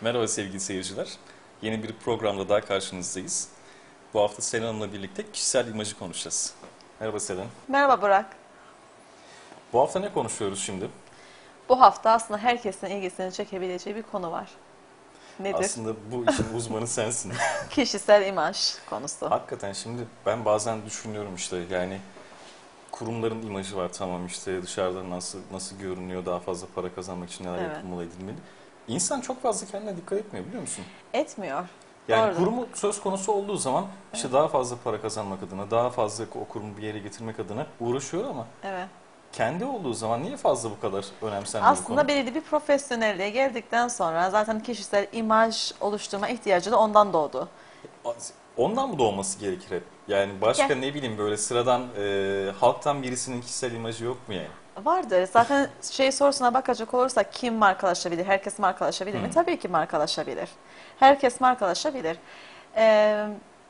Merhaba sevgili seyirciler. Yeni bir programda daha karşınızdayız. Bu hafta Selen Hanım'la birlikte kişisel imajı konuşacağız. Merhaba Selen. Merhaba Burak. Bu hafta ne konuşuyoruz şimdi? Bu hafta aslında herkesin ilgisini çekebileceği bir konu var. Nedir? Aslında bu işin uzmanı sensin. Kişisel imaj konusu. Hakikaten şimdi ben bazen düşünüyorum işte yani kurumların imajı var tamam işte dışarıda nasıl nasıl görünüyor daha fazla para kazanmak için neler Evet. yapılmalı edilmeli. İnsan çok fazla kendine dikkat etmiyor biliyor musun? Etmiyor. Yani Doğru. kurumu söz konusu olduğu zaman işte daha fazla para kazanmak adına, daha fazla o kurumu bir yere getirmek adına uğraşıyor ama Evet. kendi olduğu zaman niye fazla bu kadar önemsenmiyor Aslında belirli bir profesyonelliğe geldikten sonra zaten kişisel imaj oluşturma ihtiyacı da ondan doğdu. Ondan mı doğması gerekir hep? Yani başka Gel. ne bileyim böyle sıradan e, halktan birisinin kişisel imajı yok mu yani? Vardır. Zaten şey sorusuna bakacak olursak kim markalaşabilir? Herkes markalaşabilir mi? Tabii ki markalaşabilir. Herkes markalaşabilir. Ee,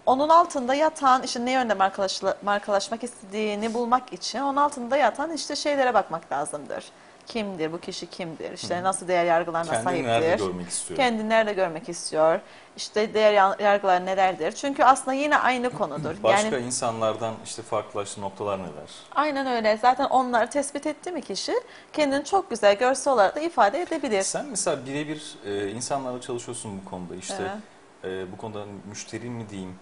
onun altında yatan, işte ne yönde markalaşla, markalaşmak istediğini bulmak için onun altında yatan işte şeylere bakmak lazımdır. Kimdir, bu kişi kimdir, işte nasıl değer yargılarına Kendini nerede sahiptir, görmek istiyor? kendini nerede görmek istiyor, işte değer yargıları nelerdir. Çünkü aslında yine aynı konudur. Başka Yani insanlardan işte farklılaştığı noktalar neler? aynen öyle. Zaten onları tespit etti mi kişi kendini çok güzel görsel olarak da ifade edebilir. Sen mesela birebir e, insanlarla çalışıyorsun bu konuda işte Evet. e, bu konuda müşteri mi diyeyim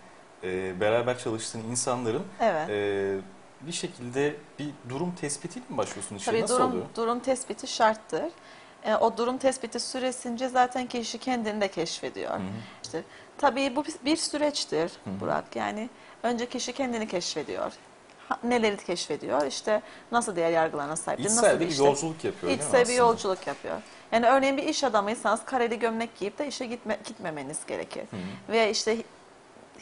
e, beraber çalıştığın insanların Evet. e, bir şekilde bir durum tespitiyle mi başlıyorsun işe? Tabii Nasıl durum oluyor? durum tespiti şarttır. E, o durum tespiti süresince zaten kişi kendini de keşfediyor. Hı hı. İşte tabii bu bir- süreçtir Hı hı. Burak. Yani önce kişi kendini keşfediyor. Ha- neleri keşfediyor? İşte nasıl değer yargılarına nasıl İçsel bir işte- yolculuk yapıyor değil mi İçsel bir yolculuk yapıyor. Yani örneğin bir iş adamıysanız kareli gömlek giyip de işe gitme, gitmemeniz gerekir. Hı. Veya işte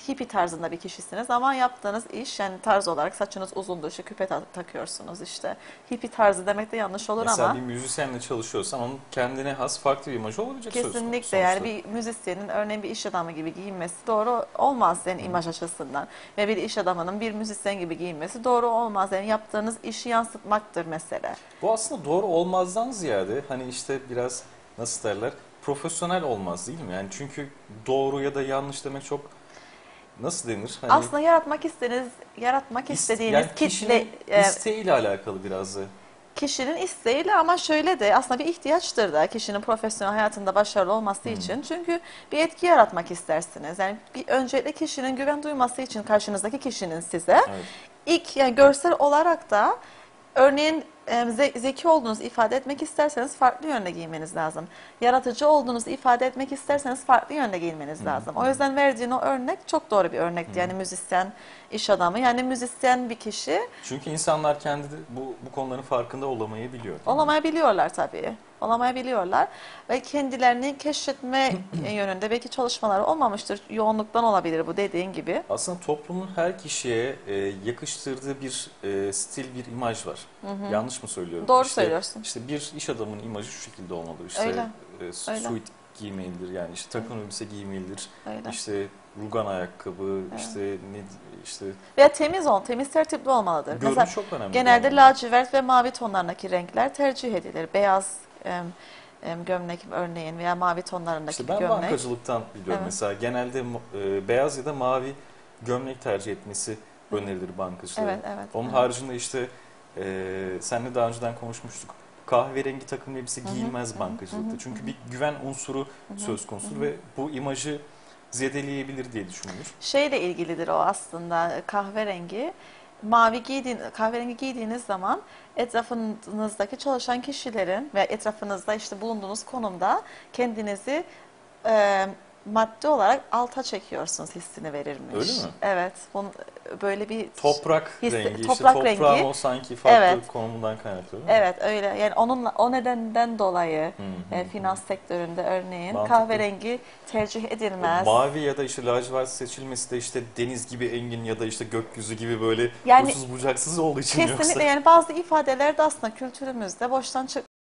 hippie tarzında bir kişisiniz ama yaptığınız iş yani tarz olarak saçınız uzundur, işte küpe ta- takıyorsunuz işte. Hippie tarzı demek de yanlış olur Mesela ama bir müzisyenle çalışıyorsan onun kendine has farklı bir imajı olabilecek söz konusu kesinlikle yani bir müzisyenin örneğin bir iş adamı gibi giyinmesi doğru olmaz yani imaj açısından. Ve bir iş adamının bir müzisyen gibi giyinmesi doğru olmaz. Yani yaptığınız işi yansıtmaktır mesele. Bu aslında doğru olmazdan ziyade hani işte biraz nasıl derler profesyonel olmaz değil mi? Yani çünkü doğru ya da yanlış demek çok nasıl denir? Hani Aslında yaratmak istediğiniz, yaratmak is- istediğiniz yani kitle e, isteğiyle alakalı biraz da. kişinin isteğiyle ama şöyle de aslında bir ihtiyaçtır da kişinin profesyonel hayatında başarılı olması Hmm. için. Çünkü bir etki yaratmak istersiniz. Yani bir öncelikle kişinin güven duyması için karşınızdaki kişinin size Evet. ilk yani görsel olarak da örneğin e, ze- zeki olduğunuzu ifade etmek isterseniz farklı yönde giyinmeniz lazım. Yaratıcı olduğunuzu ifade etmek isterseniz farklı yönde giyinmeniz lazım. O yüzden verdiğin o örnek çok doğru bir örnekti. Yani müzisyen, iş adamı yani müzisyen bir kişi Çünkü insanlar kendi bu, bu konuların farkında olamayabiliyor. değil mi? Olamayabiliyorlar tabii. Olamayabiliyorlar. Ve kendilerini keşfetme yönünde belki çalışmaları olmamıştır. Yoğunluktan olabilir bu dediğin gibi. Aslında toplumun her kişiye e, yakıştırdığı bir e, stil, bir imaj var. Yanlış mı söylüyorum? Doğru İşte- söylüyorsun. İşte bir iş adamının imajı şu şekilde olmalı. İşte Öyle. e, Öyle. suit giymelidir yani işte takım elbise giymelidir. Öyle. İşte rugan ayakkabı, Evet. işte ne işte Veya temiz ol, temiz tertipli olmalıdır. görünüş Mesela çok önemli. genelde lacivert ve mavi tonlarındaki renkler tercih edilir. Beyaz em, gömlek örneğin veya mavi tonlarındaki İşte ben gömlek. bankacılıktan biliyorum Evet. mesela genelde e, beyaz ya da mavi gömlek tercih etmesi önerilir bankacılara. Evet, evet. Onun evet. haricinde işte e, seninle daha önceden konuşmuştuk. Kahverengi takım hı, giyilmez bankacılıkta. Çünkü bir güven unsuru söz konusu ve bu imajı zedeleyebilir diye düşünülür. Şeyle ilgilidir o aslında kahverengi. Mavi giydiğin, kahverengi giydiğiniz zaman etrafınızdaki çalışan kişilerin ve etrafınızda işte bulunduğunuz konumda kendinizi e, maddi olarak alta çekiyorsunuz hissini verirmiş. Öyle mi? Evet. Bunun, böyle bir Toprak Hissi- rengi, işte toprak toprağın rengi. o sanki farklı Evet. konumundan kaynaklı değil mi? Evet öyle. Yani onunla o nedenden dolayı Hı hı. e, finans sektöründe örneğin Mantıklı. kahverengi tercih edilmez. Mavi ya da işte lacivert seçilmesi de işte deniz gibi engin ya da işte gökyüzü gibi böyle Yani uçsuz bucaksız olduğu için Kesinlikle yoksa? yani bazı ifadeler de aslında kültürümüzde boştan çık